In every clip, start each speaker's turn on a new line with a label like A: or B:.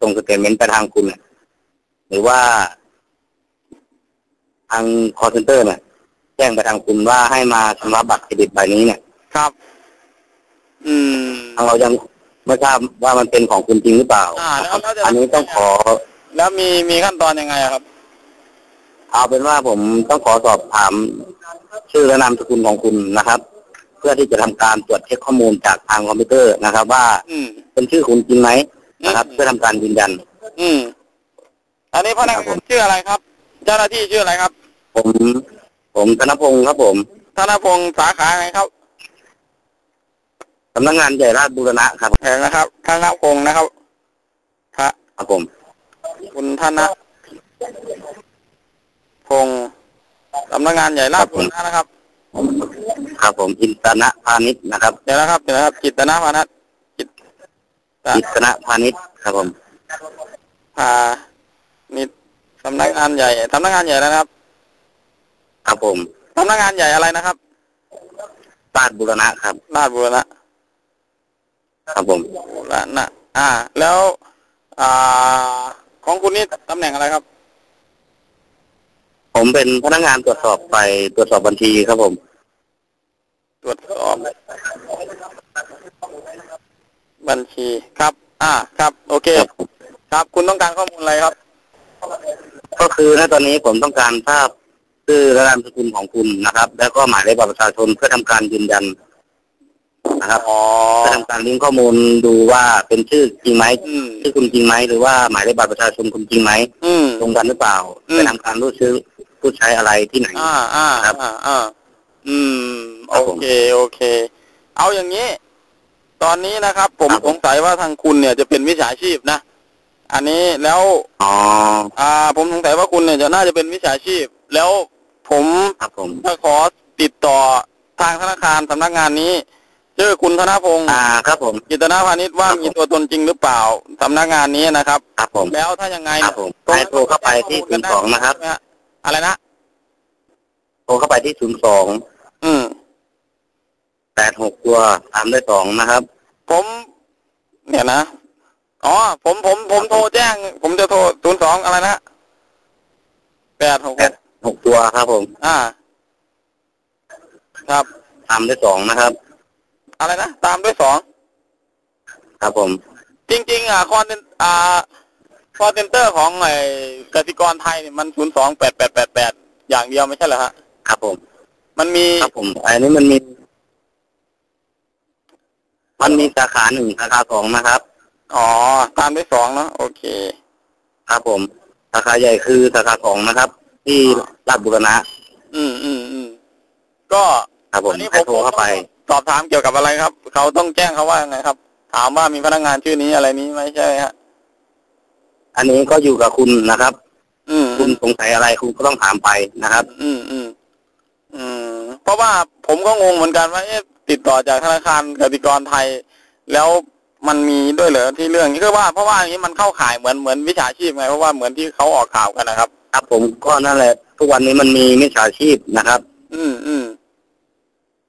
A: ส่งสเตทเมนต์ไปทางคุณเนี่ยหรือว่าทางคอร์เซนเตอร์เนี่ยแจ้งไปทางคุณว่าให้มาชำระบัตรเครดิตใบนี้เนี่ย
B: ครับ อืม
A: ทางเรายังไม่ทราบว่ามันเป็นของคุณจริงหรือเปล่า
B: อ่าแล้วแล้วจะ
A: อันนี้ต้องขอ
B: แล้วมีมีขั้นตอนยังไงอะครับ
A: เอาเป็นว่าผมต้องขอสอบถามชื่อและนามสกุลของคุณนะครับ เพื่อที่จะทำการตรวจเช็คข้อมูลจากทางคอมพิวเตอร์นะครับ ว่า
B: อืม
A: เป็นชื่อคุณจริงไหม นะครับ
B: อืม
A: เพื่อทำการยืนยัน
B: อืม อันนี้พนัก
A: ครับผ
B: งาน
A: ม
B: ชื่ออะไรครับ เจ้าหน้าที่ชื่ออะไรครับ
A: ผม ผมธนพงศ์ครับ ผม
B: ธนพงศ์สาขาไหนครับ
A: สำนักงานใหญ่ราชบุรณะครับ
B: แผงนะครับธนพงศ์นะครับพระ
A: ครับผม
B: คุณธนพงศ์สำนักงานใหญ่ราชบุรณะนะครับ
A: ครับผม อินตนะพาณิชย์นะครับ
B: เดี๋ยวนะครับ เดี๋ยวนะครับจิตนาพานัทจิต ต
A: อิตนะพาณิชย์ครับผม
B: พานิดสำนักงานใหญ่สำนักงานใหญ่แล้วนะครับ
A: ครับผม
B: สำนักงานใหญ่อะไรนะครับ
A: ราชบุรณะครับ
B: ราชบุรณะ
A: ครับผม
B: บุรณะอ่า แล้ว อ่า ของคุณนี่ตำแหน่งอะไรครับ
A: ผมเป็นพนักงานตรวจสอบไปตรวจสอบบัญชีครับผม
B: ตรวจสอบ บัญชีครับ อ่า ครับ โอเค
A: ครับผม
B: ครับ คุณต้องการข้อมูลอะไรครับ
A: ก็คือณตอนนี้ผมต้องการทราบชื่อและนามสกุลของคุณนะครับ แล้วก็หมายเลขบัตรประชาชนเพื่อทำการยืนยันนะครับ
B: อ๋อ
A: เพื่อทำการลิงก์ข้อมูลดูว่าเป็นชื่อจริงไหม
B: อืม
A: ชื่อคุณจริงไหมหรือว่าหมายเลขบัตรประชาชนคุณจริงไหม
B: อืม
A: ตรงกันหรือเปล่า
B: อืม
A: ไปทำการรู้ชื่อผู้ใช้อะไรที่ไหน
B: อ่าอ่า
A: ครับ
B: อ่าอ่าอืม
A: ครั
B: โอบ
A: ผม
B: เค โอเค เอาอย่างนี้ ตอนนี้นะครับ ผม
A: ครับ
B: สงสัยว่าทางคุณเนี่ยจะเป็นวิชาชีพนะ อันนี้แล้ว
A: อ๋อ
B: อ่า ผมสงสัยว่าคุณเนี่ยจะน่าจะเป็นวิชาชีพ แล้วผม
A: ครับผม
B: ถ้าขอติดต่อทางธนาคารสำนักงานนี้ชื่อคุณธนพงศ์
A: อ่าครับผม
B: กิตนาพาณิชย์ว่า
A: ครับผม
B: มีตัวตนจริงหรือเปล่าสำนักงานนี้นะครับ
A: ครับผม
B: แล้วถ้ายังไง
A: ครับผม
B: ตรง
A: ให้โทรเข้าไปที่ศูนย์สองนะครับ
B: ใช่ไหมฮอะไรนะ
A: โทรเข้าไปที่ศูนย์สอง
B: อืม
A: แปดหกตัวตามด้วยสองนะครับ
B: ผมเนี่ยนะอ๋อผมผมผมโทรแจ้ง ผมจะโทรศูนย์สองอะไรนะแปดหก
A: แปดหกตัวครับผม
B: อ่า ครับ
A: ตามด้วยสองนะครับ
B: อะไรนะตามด้วยสอง
A: ครับผม
B: จริง ๆ อะคอนเทนอ่าคอนเซนเตอร์ของไอ้กสิกรไทยเนี่ยมันศูนย์สองแปดแปดแปดแปดอย่างเดียวไม่ใช่เหรอฮะ
A: ครับผม
B: มันมี
A: ครับผม อันนี้มันมี มันมีสาขาหนึ่งสาขาสองนะครับ
B: อ๋อ ตามด้วยสองเนาะโอเค
A: ครับผม สาขาใหญ่คือสาขาสองนะครับ ที่ราชบุรณะ
B: อืมอืมอืมก็
A: ครับผม
B: อันนี้
A: ให้โทรเข้าไป
B: สอบถามเกี่ยวกับอะไรครับ เขาต้องแจ้งเขาว่ายังไงครับ ถามว่ามีพนักงานชื่อนี้อะไรนี้ไหมใช่ไหมฮะ
A: อันนี้ก็อยู่กับคุณนะครับ
B: อืม
A: คุณสงสัยอะไรคุณก็ต้องถามไปนะครับ
B: อืมอืมอืมเพราะว่าผมก็งงเหมือนกันว่าเอ๊ะ ติดต่อจากธนาคารกสิกรไทย แล้วมันมีด้วยเหรอที่เรื่องนี้ก็ว่าเพราะว่าอย่างนี้มันเข้าข่ายเหมือนเหมือนวิชาชีพไงเพราะว่าเหมือนที่เขาออกข่าวกันนะครับ
A: ครับ ผมก็นั่นแหละ ทุกวันนี้มันมีมิจฉาชีพนะครับ
B: อืมอืม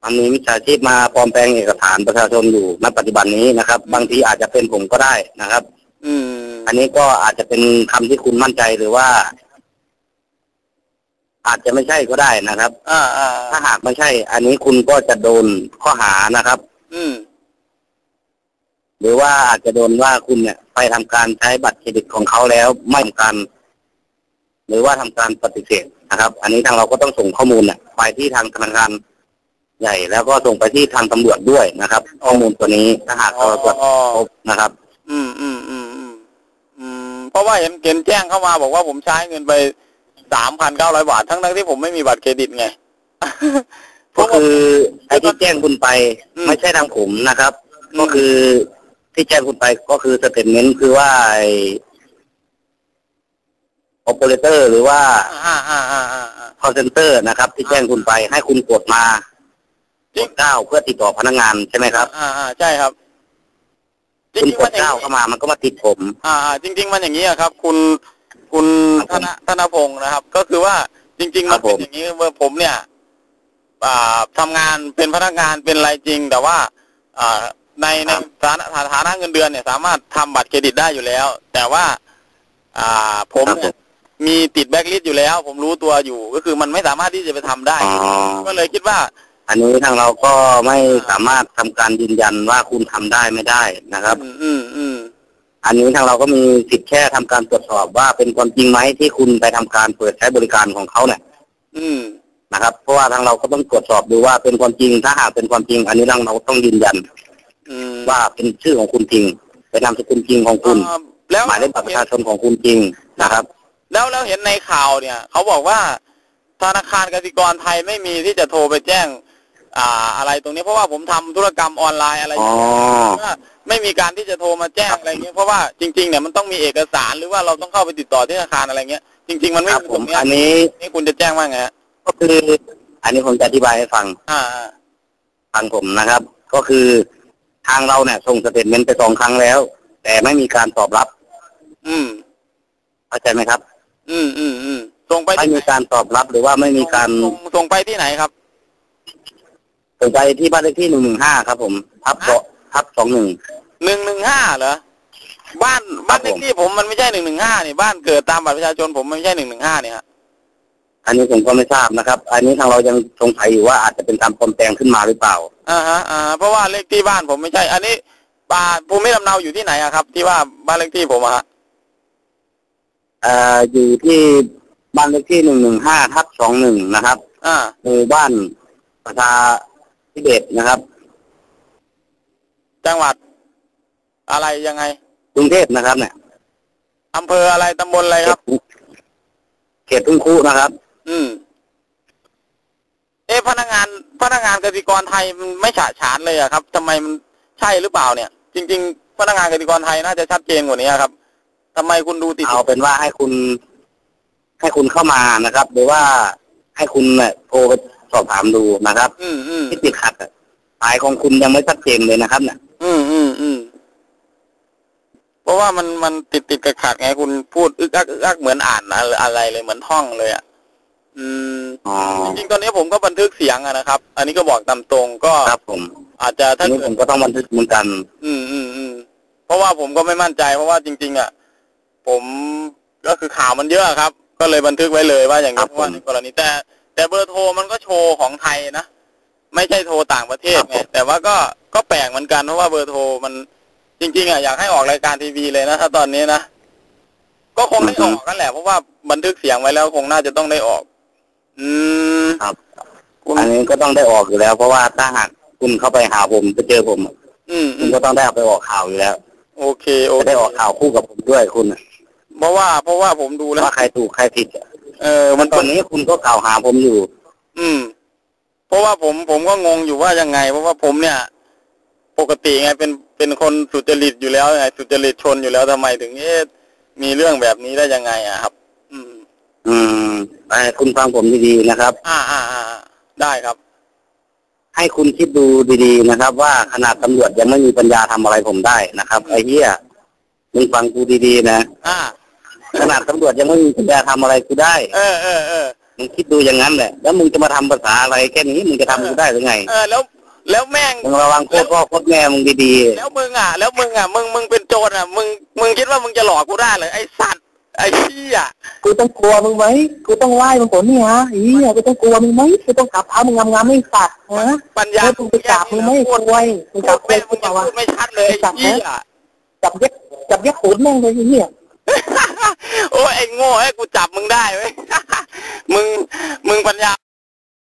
A: มันมีมิจฉาชีพมาปลอมแปลงเอกสารประชาชนอยู่ณปัจจุบันนี้นะครับ บางทีอาจจะเป็นผมก็ได้นะครับ
B: อืม
A: อันนี้ก็อาจจะเป็นคำที่คุณมั่นใจหรือว่า อาจจะไม่ใช่ก็ได้นะครับ
B: อ่าอ่า
A: ถ้าหากไม่ใช่ อันนี้คุณก็จะโดนข้อหานะครับ
B: อืม
A: หรือว่าอาจจะโดนว่าคุณเนี่ย ไปทำการใช้บัตรเครดิตของเขาแล้วไม่ทำการ หรือว่าทำการปฏิเสธนะครับ อันนี้ทางเราก็ต้องส่งข้อมูลเนี่ยไปที่ทางธนาคารใหญ่ แล้วก็ส่งไปที่ทางตำรวจด้วยนะครับข้อมูลตัวนี้ถ้าหากเราตรวจ
B: อ๋อ
A: พบนะครับ
B: อืมอืมอืมอืมอืมเพราะว่าเห็นเห็นแจ้งเข้ามาบอกว่าผมใช้เงินไป สามพันเก้าร้อยบาท ทั้งทั้งๆที่ผมไม่มีบัตรเครดิตไง
A: ก็คือไอ้ที่แจ้งคุณไป
B: อืม
A: ไม่ใช่ทางผมนะครับ
B: อืม
A: ก็คือที่แจ้งคุณไปก็คือสเตทเมนต์คือว่าโอเปอเรเตอร์หรือว่า
B: อ่าอ่าอ่าอ่าอ่า
A: คอ l เซนเตอร์นะครับ ที่แจ้งคุณไปให้คุณกดมา
B: จริ
A: ก
B: ง
A: ดเก้าเพื่อติดต่อพนักงานใช่ไหมครับ
B: อ่าอ่าใช่ครับ จ
A: คุณ
B: ริงๆ
A: ก
B: มั
A: ด
B: นอย่าง
A: เก้า
B: นี้
A: เข้ามามันก็มาติดผม
B: อ่าอ่าจริง ๆ มันอย่างนี้อะครับ คุณ คุณ
A: ครั
B: ธ
A: บผม
B: นธนพงศ์นะครับ ก็คือว่าจริงๆ
A: ครั
B: มัน
A: บ
B: เป็น
A: ผม
B: อย่างนี้เมื่อผมเนี่ย อ่าทำงานเป็นพนักงานเป็นอะไรจริง แต่ว่า อ่าในในฐานะฐานะเงินเดือนเนี่ย สามารถทำบัตรเครดิตได้อยู่แล้ว แต่ว่า อ่าผม
A: ครับผ
B: เนี่ย
A: ม
B: มีติดแบ็กลิสต์อยู่แล้ว ผมรู้ตัวอยู่ ก็คือมันไม่สามารถที่จะไปทำได้
A: อ๋อ
B: ก็เลยคิดว่า
A: อันนี้ทางเราก็ไม่สามารถทำการยืนยันว่าคุณทำได้ไม่ได้นะครับ
B: อืม อืมอืม
A: อันนี้ทางเราก็มีสิทธิ์แค่ทำการตรวจสอบว่าเป็นความจริงไหมที่คุณไปทำการเปิดใช้บริการของเขาเนี่ย
B: อืม
A: นะครับ เพราะว่าทางเราก็ต้องตรวจสอบดูว่าเป็นความจริงถ้าหากเป็นความจริง อันนี้ทางเราต้องยืนยัน
B: อืม
A: ว่าเป็นชื่อของคุณจริง เป็นนามสกุลจริงของคุณ
B: อ่าแล้ว
A: หมายเลขบัตรประชาชนของคุณจริงนะครับ
B: แล้วแล้วเห็นในข่าวเนี่ย เขาบอกว่าธนาคารกสิกรไทยไม่มีที่จะโทรไปแจ้ง อ่าอะไรตรงนี้เพราะว่าผมทำธุรกรรมออนไลน์อะไรอย่าง
A: อ๋อ
B: เงี้ยว่า ไม่มีการที่จะโทรมาแจ้งอะไรเงี้ยเพราะว่าจริงๆเนี่ยมันต้องมีเอกสารหรือว่าเราต้องเข้าไปติดต่อที่ธนาคารอะไรเงี้ยจริง ๆ มันไม่
A: ครับ
B: มี
A: ผ
B: ตร
A: ม
B: งเนี้ย
A: อันนี้
B: นี่คุณจะแจ้งว่าไงฮะ
A: ก็คือ อันนี้ผมจะอธิบายให้ฟัง
B: อ่าอ่า
A: ฟังผมนะครับ ก็คือทางเราเนี่ยส่งสเตทเมนต์ไปสองครั้งแล้ว แต่ไม่มีการตอบรับ
B: อืม
A: เข้าใจไหมครับ
B: อืมอืมอืมส่งไป
A: ไม่
B: ที่ไหน
A: มีการตอบรับหรือว่าไม่มีการ
B: ส่งส่งไปที่ไหนครับ
A: ส่งไปที่บ้านเลขที่หนึ่งหนึ่งห้าครับ ผมทับเกาะ ทับสองหนึ่ง
B: หนึ่งหนึ่งห้าเหรอบ้านบ้าน
A: ค
B: เล
A: รับ
B: ข
A: ผม
B: ที่ผมมันไม่ใช่หนึ่งหนึ่งห้านี่บ้านเกิดตามบัตรประชาชนผมมันไม่ใช่หนึ่งหนึ่งห้าเนี่ยฮะ
A: อันนี้ผมก็ไม่ทราบนะครับ อันนี้ทางเรายังสงสัยอยู่ว่าอาจจะเป็นการปลอมแปลงขึ้นมาหรือเปล่า
B: อ่าฮะอ่าฮะเพราะว่าเลขที่บ้านผมไม่ใช่ อันนี้ป่าภูมิลำเนาอยู่ที่ไหนอะครับ ที่ว่าบ้านเลขที่ผมอะฮะ
A: เอ่ออยู่ที่บ้านเลขที่หนึ่งหนึ่งห้าทับสองหนึ่งนะครับ
B: อ่า
A: หมู่บ้านประชาธิเบศนะครับ
B: จังหวัดอะไรยังไง
A: กรุงเทพนะครับ เนี่ย
B: อำเภออะไรตำบลอะไรครับ
A: เขตทุ่งคุนะครับ
B: อืม เอ๊ะพนักงาน พนักงานกสิกรไทยมันไม่ฉะฉานเลยอะครับทำไมมันใช่หรือเปล่าเนี่ย จริง ๆ พนักงานกสิกรไทยน่าจะชัดเจนกว่านี้ครับทำไมคุณดูติด
A: เอาเป็นว่าให้คุณ ให้คุณเข้ามานะครับ หรือว่าให้คุณเนี่ยโทรไปสอบถามดูนะครับ
B: อืมอืม
A: ที่ติดขัดอะสายของคุณยังไม่ชัดเจนเลยนะครับเนี่ย
B: อืมอืมอืมเพราะว่ามันมันติดติดขัดขัดๆไงคุณพูดอึกอักอึกอักเหมือนอ่านอะไรอะไรเลยเหมือนท่องเลยอะอืม
A: อ๋อ
B: จริงๆตอนนี้ผมก็บันทึกเสียงอะนะครับ อันนี้ก็บอกตามตรงก็
A: ครับผม
B: อาจจะ
A: อั
B: ถ้าน
A: นี้
B: เกิ
A: ผ
B: ด
A: มก็ต้องบันทึกเหมือนกัน
B: อืมอืมอืมเพราะว่าผมก็ไม่มั่นใจ เพราะว่าจริง ๆ อะ ผมก็คือข่าวมันเยอะครับ ก็เลยบันทึกไว้เลยว่าอย่าง
A: ครั
B: นี้
A: บ
B: เพราะว่า
A: ผม
B: ในกรณีแต่แต่เบอร์โทรมันก็โชว์ของไทยนะ ไม่ใช่โทรต่างประเทศไง
A: ครับผม
B: แต่ว่าก็ก็แปลกเหมือนกันเพราะว่าเบอร์โทรมันจริง ๆอะอยากให้ออกรายการทีวีเลยนะถ้าตอนนี้นะก็คงได้ออกกันแหละเพราะว่าบันทึกเสียงไว้แล้วคงน่าจะต้องได้ออก อืม
A: ครับ
B: คุณ
A: อันนี้ก็ต้องได้ออกอยู่แล้ว เพราะว่าถ้าหากคุณเข้าไปหาผมไปเจอผม
B: อืม
A: คุ
B: อื
A: ณ
B: ม
A: ก็ต้องได้เอาไปออกข่าวอยู่แล้ว
B: โอเคโอ
A: จะ
B: เค
A: ได้ออกข่าวคู่กับผมด้วยคุณอะ
B: เพราะว่าเพราะว่าผมดูแล้ว
A: ว่าใครถูกใครผิดอะ
B: เออ มัน
A: ตอนนี้คุณก็กล่าวหาผมอยู่
B: อืม เพราะว่าผมผมก็งงอยู่ว่ายังไง เพราะว่าผมเนี่ย ปกติไงเป็นเป็นคนสุจริตอยู่แล้วไงสุจริตชนอยู่แล้วทำไมถึงเอ๊ะมีเรื่องแบบนี้ได้ยังไงอะครับ อืม
A: อืมแต่คุณฟังผมดีๆนะครับ
B: อ่าอ่าอ่าได้ครับ
A: ให้คุณคิดดูดีๆนะครับ ว่าขนาดตำรวจยังไม่มีปัญญาทำอะไรผมได้นะครับ ไอ้เหี้ยมึงฟังกูดีๆนะ
B: อ่า
A: ขนาดตำรวจยังไม่มีปัญญาทำอะไรกูได้
B: เออเออเออ
A: มึงคิดดูอย่างนั้นแหละ แล้วมึงจะมาทำภาษาอะไรแค่นี้มึงจะทำกูได้หรือไง
B: เออแล้ว แล้วแม่ง
A: มึงระวังโคตรพ่อโคตรแม่มึงดี
B: แล้วมึงอะ แล้วมึงอะมึงมึงเป็นโจรอะมึงมึงคิดว่ามึงจะหลอกกูได้เลยไอ้สัตว์ไอ้เหี้ย
C: ๆกูต้องกลัวมึงไหมกูต้องไล่มึงผลนี่ฮะอีอะกูต้องกลัวมึงไหมกูต้องกลับเท้ามึงงามๆไม่สัตว์นะ
B: ปัญญา
C: แล้วมึงไปจับมึงไม่
B: พูด
C: กลัวมึง
B: พู
C: จั
B: ด
C: บ
B: แม่ง
C: กู
B: มึง
C: เป
B: ยัง
C: ล่าวะ
B: พูดไม่ชัดเลยไอ้
C: จับนะ
B: เหี้ย
C: จับเย็บจับเย็บขูดแม่งเลยไอ้เหี้ย
B: โอ้ยไอ้โง่ไอ้กูจับมึงได้เว้ย มึง มึงปัญญา